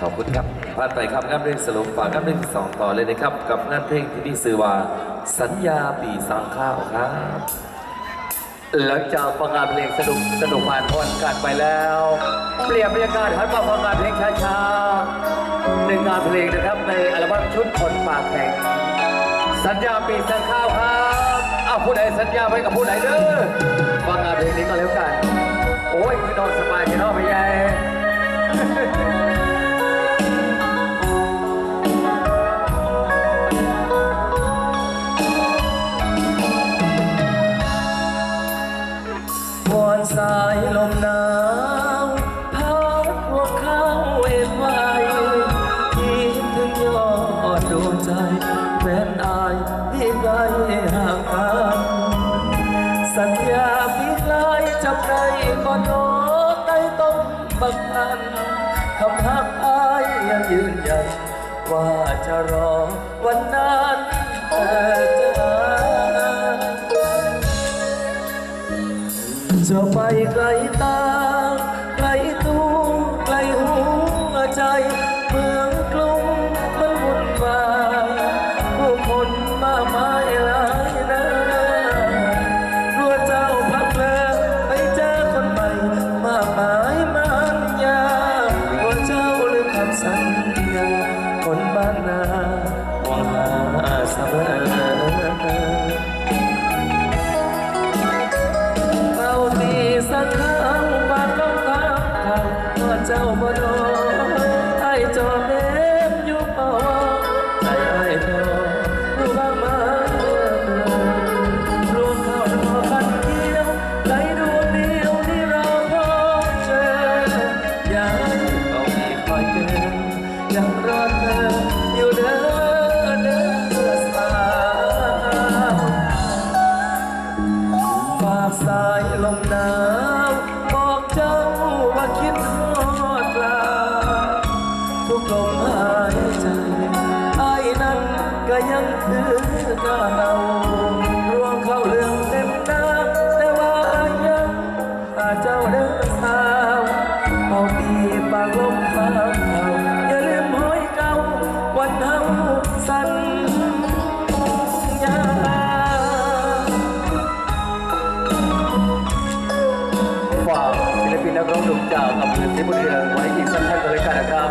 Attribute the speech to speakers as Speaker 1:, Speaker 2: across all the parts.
Speaker 1: ผ่านไปครับงานเพลงสรุปฝากงานเพลงสองต่อเลยนะครับ กับงานเพลงที่มีชื่อว่าสัญญาปีสางข้าวครับ
Speaker 2: หลังจากฟังงานเพลงสนุกสนุกผ่านพ้นกันไปแล้ว เปลี่ยนบรรยากาศหันมาฟังงานเพลงช้าๆหนึ่งงานเพลงนะครับในอัลบั้มชุดคนปากแข็งสัญญาปีสังข้าวครับอาผู้ใดสัญญาไว้กับผู้ใดเด้อฟังงานเพลงนี้ก็แล้วกัน โอ้ยพี่น้องสบายพี่น้องไม่ให
Speaker 3: สายลมหนาวพัดพวกเขาเอ็นไว้คิดถึงยอดดวงใจแฟนอายที่ไกลห่างกันสัญญาพี่ไกลจับใจก่อนน้อใต้ต้นบักพันคำหักอายยังยืนยันว่าจะรอวันนั้นแต่จะ จะไปไกลตาไกลตัวไกลหัวใจ ก็ยังคือเก่ารวงเข้าเรื่องเต็มหน้าแต่ว่ายังหาเจ้าเดินสาวเอาปีปากลมฟ้าเขาอย่าลืมห้อยเก่าวันเฮาสัญญา
Speaker 2: ฝากศิลปินนักร้องหนุ่มจากอำเภอศรีบุญเรืองไว้อีกสักท่านก็เลยกันนะครับ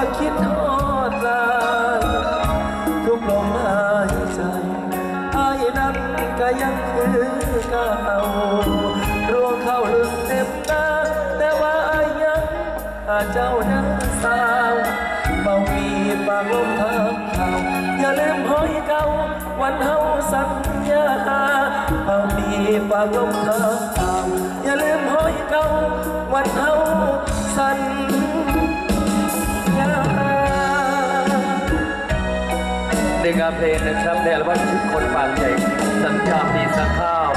Speaker 3: ว่าคิดทอดลายทุกลมหายใจไอ้นั้นก็ยังคือเก่ารวงเข้าลึกเต็มตาแต่ว่าไอ้ยังหาเจ้านั้นสาวเมามีปากลมทางข่าวอย่าลืมห้อยเก่าวันเฮาสัญญาเมามีปากลมทางข่าวอย่าลืมห้อยเก่าวันเฮาสัญญา
Speaker 2: งามเพลงนะครับแนอัลบั้มชุดคนปากใหญ่สัญญาปีสักข้าว